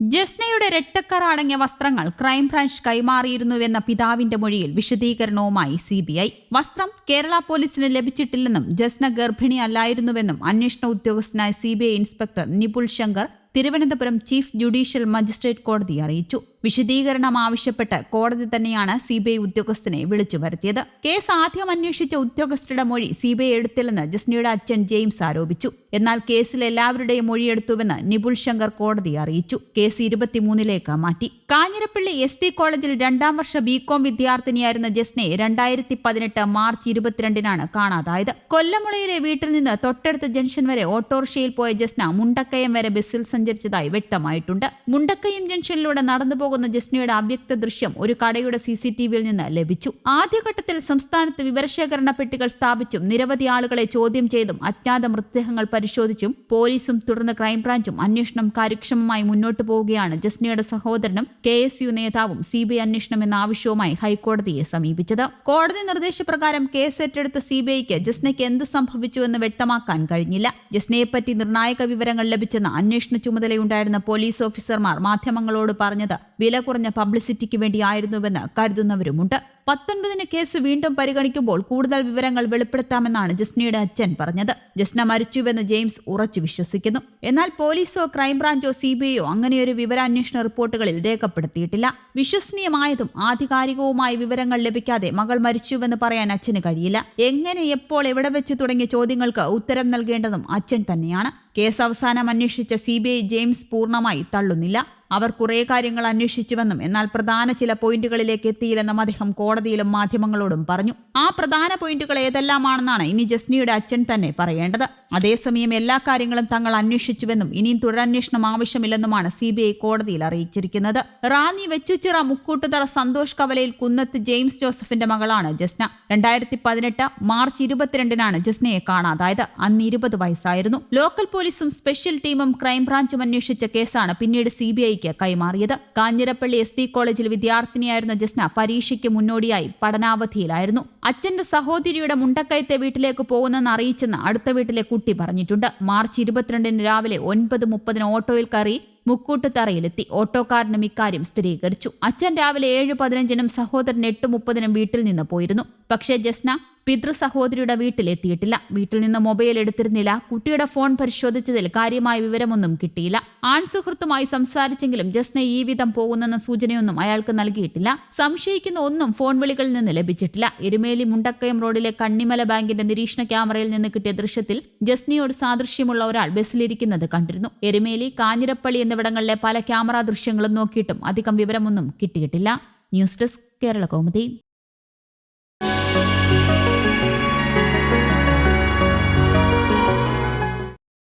ജസ്നയുടെ രട്ടക്കറ അടങ്ങിയ വസ്ത്രങ്ങൾ ക്രൈംബ്രാഞ്ച് കൈമാറിയിരുന്നുവെന്ന പിതാവിന്റെ മൊഴിയിൽ വിശദീകരണവുമായി സി ബി ഐ. വസ്ത്രം കേരള പോലീസിന് ലഭിച്ചിട്ടില്ലെന്നും ജസ്ന ഗർഭിണി അല്ലായിരുന്നുവെന്നും അന്വേഷണ ഉദ്യോഗസ്ഥനായ C inspector Nipul Shankar Thiruvananthapuram chief judicial magistrate കോടതി അറിയിച്ചു. വിശദീകരണം ആവശ്യപ്പെട്ട് കോടതി തന്നെയാണ് സി ബി ഐ ഉദ്യോഗസ്ഥനെ വിളിച്ചു വരുത്തിയത്. കേസ് ആദ്യം അന്വേഷിച്ച ഉദ്യോഗസ്ഥരുടെ മൊഴി സി ബി ഐ എടുത്തില്ലെന്ന് ജസ്നയുടെ അച്ഛൻ ജെയിംസ് ആരോപിച്ചു. എന്നാൽ കേസിൽ എല്ലാവരുടെയും മൊഴിയെടുത്തുവെന്ന് നിപുൽ ശങ്കർ കോടതി അറിയിച്ചു. കേസ് ഇരുപത്തിമൂന്നിലേക്ക് മാറ്റി. കാഞ്ഞിരപ്പള്ളി എസ് ഡി കോളേജിൽ രണ്ടാം വർഷ ബികോം വിദ്യാർത്ഥിനിയായിരുന്ന ജസ്നെ രണ്ടായിരത്തി പതിനെട്ട് മാർച്ച് ഇരുപത്തിരണ്ടിനാണ് കാണാതായത്. കൊല്ലമുളയിലെ വീട്ടിൽ നിന്ന് തൊട്ടടുത്ത ജംഗ്ഷൻ വരെ ഓട്ടോറിക്ഷയിൽ പോയ ജസ്ന മുണ്ടക്കയം വരെ ബസ്സിൽ സഞ്ചരിച്ചതായി വ്യക്തമായിട്ടുണ്ട്. മുണ്ടക്കയം ജംഗ്ഷനിലൂടെ നടന്നു പോകുന്ന ജസ്നയുടെ അവ്യക്ത ദൃശ്യം ഒരു കടയുടെ സി സി നിന്ന് ലഭിച്ചു. ആദ്യഘട്ടത്തിൽ സംസ്ഥാനത്ത് വിവരശേഖരണ പെട്ടികൾ സ്ഥാപിച്ചും നിരവധി ആളുകളെ ചോദ്യം ചെയ്തും അജ്ഞാത മൃതദേഹങ്ങൾ പരിശോധിച്ചും പോലീസും തുടർന്ന് ക്രൈംബ്രാഞ്ചും അന്വേഷണം കാര്യക്ഷമമായി മുന്നോട്ട് പോവുകയാണ് ജസ്നയുടെ സഹോദരനും കെ എസ് യു നേതാവും സി ബി ഐ അന്വേഷണം എന്ന ആവശ്യവുമായി ഹൈക്കോടതിയെ സമീപിച്ചത്. കോടതി നിർദ്ദേശപ്രകാരം കേസ് ഏറ്റെടുത്ത സി ബി ഐക്ക് ജസ്നയ്ക്ക് എന്ത് സംഭവിച്ചുവെന്ന് വ്യക്തമാക്കാൻ കഴിഞ്ഞില്ല. ജസ്നയെപ്പറ്റി നിർണായക വിവരങ്ങൾ ലഭിച്ചെന്ന് അന്വേഷണ ചുമതലയുണ്ടായിരുന്ന പോലീസ് ഓഫീസർമാർ മാധ്യമങ്ങളോട് പറഞ്ഞത് വില കുറഞ്ഞ പബ്ലിസിറ്റിക്ക് വേണ്ടിയായിരുന്നുവെന്ന് കരുതുന്നവരുമുണ്ട് പത്തൊൻപതിന് കേസ് വീണ്ടും പരിഗണിക്കുമ്പോൾ കൂടുതൽ വിവരങ്ങൾ വെളിപ്പെടുത്താമെന്നാണ് ജസ്നയുടെ അച്ഛൻ പറഞ്ഞത്. ജസ്ന മരിച്ചുവെന്ന് ജെയിംസ് ഉറച്ചു വിശ്വസിക്കുന്നു. എന്നാൽ പോലീസോ ക്രൈംബ്രാഞ്ചോ സി ബി ഐയോ അങ്ങനെയൊരു വിവരാന്വേഷണ റിപ്പോർട്ടുകളിൽ രേഖപ്പെടുത്തിയിട്ടില്ല. വിശ്വസനീയമായതും ആധികാരികവുമായ വിവരങ്ങൾ ലഭിക്കാതെ മകൾ മരിച്ചുവെന്ന് പറയാൻ അച്ഛന് കഴിയില്ല. എങ്ങനെ എപ്പോൾ എവിടെ വെച്ച് തുടങ്ങിയ ചോദ്യങ്ങൾക്ക് ഉത്തരം നൽകേണ്ടതും അച്ഛൻ തന്നെയാണ്. കേസ് അവസാനം അന്വേഷിച്ച സി ജെയിംസ് പൂർണമായി തള്ളുന്നില്ല. അവർ കുറേ കാര്യങ്ങൾ അന്വേഷിച്ചുവെന്നും എന്നാൽ പ്രധാന ചില പോയിന്റുകളിലേക്ക് എത്തിയില്ലെന്നും അദ്ദേഹം കോടതിയിലും മാധ്യമങ്ങളോടും പറഞ്ഞു. ആ പ്രധാന പോയിന്റുകൾ ഏതെല്ലാമാണെന്നാണ് ഇനി ജസ്നിയുടെ അച്ഛൻ തന്നെ പറയേണ്ടത്. അതേസമയം എല്ലാ കാര്യങ്ങളും തങ്ങൾ അന്വേഷിച്ചുവെന്നും ഇനിയും തുടരന്വേഷണം ആവശ്യമില്ലെന്നുമാണ് സി ബി ഐ കോടതിയിൽ അറിയിച്ചിരിക്കുന്നത്. റാന്നി വെച്ചുച്ചിറ മുക്കൂട്ടുതറ സന്തോഷ് കവലയിൽ കുന്നത്ത് ജെയിംസ് ജോസഫിന്റെ മകളാണ് ജസ്ന. രണ്ടായിരത്തി പതിനെട്ട് മാർച്ച് ഇരുപത്തിരണ്ടിനാണ് ജസ്നയെ കാണാതായത്. അന്ന് ഇരുപത് വയസ്സായിരുന്നു. ലോക്കൽ പോലീസും സ്പെഷ്യൽ ടീമും ക്രൈംബ്രാഞ്ചും അന്വേഷിച്ച കേസാണ് പിന്നീട് സി ബി ഐക്ക് കൈമാറിയത്. കാഞ്ഞിരപ്പള്ളി എസ് ഡി കോളേജിൽ വിദ്യാർത്ഥിനിയായിരുന്ന ജസ്ന പരീക്ഷയ്ക്ക് മുന്നോടിയായി പഠനാവധിയിലായിരുന്നു. അച്ഛന്റെ സഹോദരിയുടെ മുണ്ടക്കയത്തെ വീട്ടിലേക്ക് പോകുന്നെന്ന് അറിയിച്ചെന്ന് അടുത്ത വീട്ടിലെ കുട്ടി പറഞ്ഞിട്ടുണ്ട്. മാർച്ച് ഇരുപത്തിരണ്ടിന് രാവിലെ ഒൻപത് മുപ്പതിന് ഓട്ടോയിൽ കയറി മുക്കൂട്ടുതറയിലെത്തി. ഓട്ടോക്കാരനും ഇക്കാര്യം സ്ഥിരീകരിച്ചു. അച്ഛൻ രാവിലെ ഏഴ് പതിനഞ്ചിനും സഹോദരൻ എട്ട് മുപ്പതിനും വീട്ടിൽ നിന്ന് പോയിരുന്നു. പക്ഷേ ജസ്ന പിതൃ സഹോദരിയുടെ വീട്ടിലെത്തിയിട്ടില്ല. വീട്ടിൽ നിന്ന് മൊബൈൽ എടുത്തിരുന്നില്ല. കുട്ടിയുടെ ഫോൺ പരിശോധിച്ചതിൽ കാര്യമായ വിവരമൊന്നും കിട്ടിയില്ല. ആൺസുഹൃത്തുമായി സംസാരിച്ചെങ്കിലും ജസ്ന ഈ വിധം പോകുന്നെന്ന സൂചനയൊന്നും അയാൾക്ക് നൽകിയിട്ടില്ല. സംശയിക്കുന്ന ഒന്നും ഫോൺ വിളികളിൽ നിന്ന് ലഭിച്ചിട്ടില്ല. എരുമേലി മുണ്ടക്കയം റോഡിലെ കണ്ണിമല ബാങ്കിന്റെ നിരീക്ഷണ ക്യാമറയിൽ നിന്ന് കിട്ടിയ ദൃശ്യത്തിൽ ജസ്നയോട് സാദൃശ്യമുള്ള ഒരാൾ ബസ്സിലിരിക്കുന്നത് കണ്ടിരുന്നു. എരുമേലി കാഞ്ഞിരപ്പള്ളി എന്നിവിടങ്ങളിലെ പല ക്യാമറ ദൃശ്യങ്ങളും നോക്കിയിട്ടും അധികം വിവരമൊന്നും കിട്ടിയിട്ടില്ല. News desk Kerala Kaumudi.